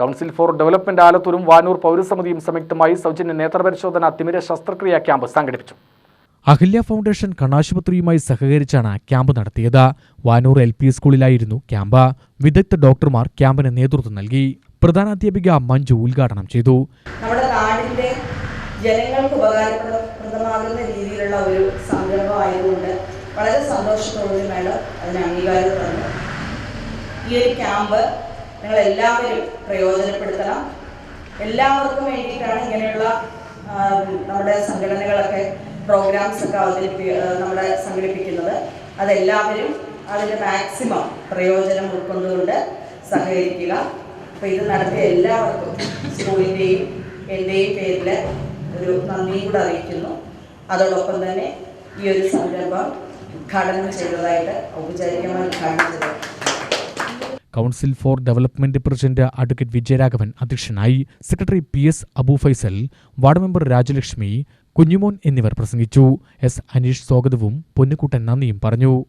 Council for development ആലത്തൂരും വാനൂർ പൗരസമിതിയും സംയുക്തമായി സൗജന്യ നേത്രപരിശോധന തിമിര ശസ്ത്രക്രിയ ക്യാമ്പ് സംഘടിപ്പിച്ചു. അഹല്യ ഫൗണ്ടേഷൻ കണ്ണാശുപത്രിയുമായി സഹകരിച്ചാണ് ക്യാമ്പ് നടത്തിയത്. വാനൂർ എൽ പി സ്കൂളിലായിരുന്നു ക്യാമ്പ്. വിദഗ്ധ ഡോക്ടർമാർ ക്യാമ്പിന് നേതൃത്വം നൽകി. പ്രധാനാധ്യാപിക മഞ്ജു ഉദ്ഘാടനം ചെയ്തു. നമ്മുടെ നാടിന്റെ ജനങ്ങൾക്ക് ഉപകാരപ്രദമാകുന്ന രീതിയിലുള്ള ഒരു സംരംഭമായതുകൊണ്ട് വളരെ സന്തോഷത്തോടുകൂടി മേഡം അതിന് അംഗീകാരം തന്നു. ഈ ഒരു ക്യാമ്പ് നിങ്ങൾ എല്ലാവരും പ്രയോജനപ്പെടുത്തണം. എല്ലാവർക്കും വേണ്ടിയിട്ടാണ് ഇങ്ങനെയുള്ള നമ്മുടെ സംഘടനകളൊക്കെ പ്രോഗ്രാംസ് ഒക്കെ അവതരിപ്പി നമ്മുടെ സംഘടിപ്പിക്കുന്നത്. അതെല്ലാവരും അതിന്റെ മാക്സിമം പ്രയോജനം ഉൾക്കൊണ്ടുകൊണ്ട് സഹകരിക്കുക. അപ്പോൾ ഇത് നടത്തിയ എല്ലാവർക്കും സ്കൂളിന്റെയും എന്റെയും പേരിൽ ഒരു നന്ദിയും കൂടെ അറിയിക്കുന്നു. അതോടൊപ്പം തന്നെ ഈ ഒരു സംരംഭം ഉദ്ഘാടനം ചെയ്തതായിട്ട് ഔപചാരികമായി ഉദ്ഘാടനം council for development president advocate Vijayaraghavan അധ്യക്ഷനായി secretary P S Abu Faisal ward member Rajalakshmi Kunjumon എന്നിവർ പ്രസംഗിച്ചു. എസ് അനീഷ് സ്വാഗതവും പൊന്നുകൂട്ടൻ നന്ദിയും പറഞ്ഞു.